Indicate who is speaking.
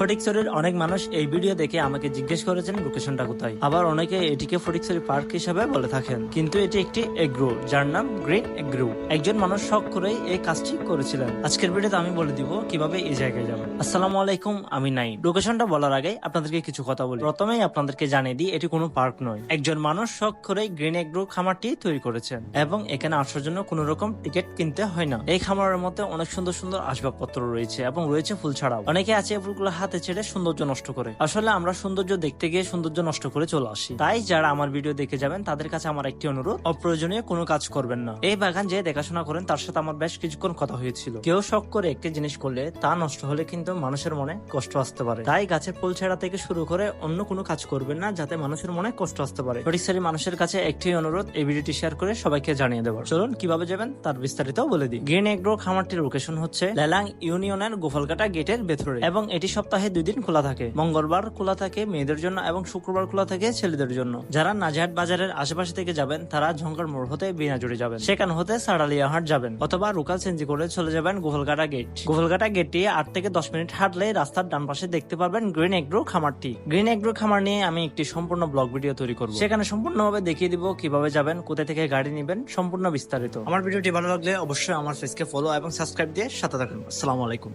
Speaker 1: ফটিকছড়ির অনেক মানুষ এই ভিডিও দেখে আমাকে জিজ্ঞেস করেছেন লোকেশনটা কোথায়। আবার অনেকে এটিকে ফটিকছড়ি পার্ক হিসাবে বলে থাকেন। কিন্তু এটি একটি এগ্রো, যার নাম গ্রিন এগ্রো। একজন মানুষ শখ করেই এই কাজটি করেছিলেন। আজকের ভিডিওতে আমি বলে দিব কীভাবে এই জায়গায় যাবেন। আসসালামু আলাইকুম, আমি নাই লোকেশনটা বলার আগে আপনাদেরকে কিছু কথা বলি। প্রথমেই আপনাদেরকে জানিয়ে দিই, এটি কোনো পার্ক নয়। একজন মানুষ শখ করেই গ্রিন এগ্রো খামারটি তৈরি করেছেন। এবং এখানে আসার জন্য কোনো রকম টিকিট কিনতে হয় না। এই খামারের মধ্যে অনেক সুন্দর সুন্দর আসবাবপত্র রয়েছে এবং রয়েছে ফুল ছাড়াও। অনেকে আছে ফুলগুলো হাতে ছেড়ে সৌন্দর্য নষ্ট করে। আসলে আমরা সৌন্দর্য দেখতে গিয়ে সৌন্দর্য নষ্ট করে চলে আসি। তাই যারা আমার ভিডিও দেখে যাবেন, তাদের কাছে আমার একটি অনুরোধ, অপ্রয়োজনীয় কোনো কাজ করবেন না। এই বাগান যে দেখাশোনা করেন, তার সাথে আমার বেশ কিছুক্ষণ কথা হয়েছিল। কেউ শখ করে একটি জিনিস করলে, তা নষ্ট হলে কিন্তু মানুষের মনে কষ্ট আসতে পারে। তাই গাছের ফুল ছেঁড়া থেকে শুরু করে অন্য কোনো কাজ করবেন না, যাতে মানুষের মনে কষ্ট আসতে পারে। সঠিক মানুষের কাছে একটি অনুরোধ, এই ভিডিওটি শেয়ার করে সবাইকে জানিয়ে দেবার। চলুন, কীভাবে যাবেন তার বিস্তারিত বলে দিই। গ্রিন এগ্রো খামারটির লোকেশন হচ্ছে লেলাং ইউনিয়নের গোফালকাটা গেটের ভেতরে। এবং এটি সপ্তাহে দুই দিন খোলা থাকে। মঙ্গলবার খোলা থাকে মেয়েদের জন্য এবং শুক্রবার খোলা থাকে ছেলেদের জন্য। যারা নাজিহাট বাজারের আশেপাশে থেকে যাবেন, তারা ঝঙ্কার মোড় হতে বিনাজুড়ি যাবেন। সেখান হতে সাড়ালিয়া হাট যাবেন অথবা রুকাল সেঞ্জি করে চলে যাবেন গোফলকাটা গেট গোফলকাটা গেটটি আট থেকে দশ মিনিট হাঁটলে রাস্তার ডান পাশে দেখতে পারবেন গ্রিন এগ্রো খামারটি। গ্রিন এগ্রো খামার নিয়ে আমি একটি সম্পূর্ণ ব্লগ ভিডিও তৈরি করব। সেখানে সম্পূর্ণভাবে দেখিয়ে দিব কীভাবে যাবেন, কোথা থেকে গাড়ি নেবেন, সম্পূর্ণ বিস্তারিত। আমার ভিডিওটি ভালো লাগলে অবশ্যই আমার ফেসকে ফলো এবং সাবস্ক্রাইব দিয়ে সাথে থাকুন। আসসালামু আলাইকুম।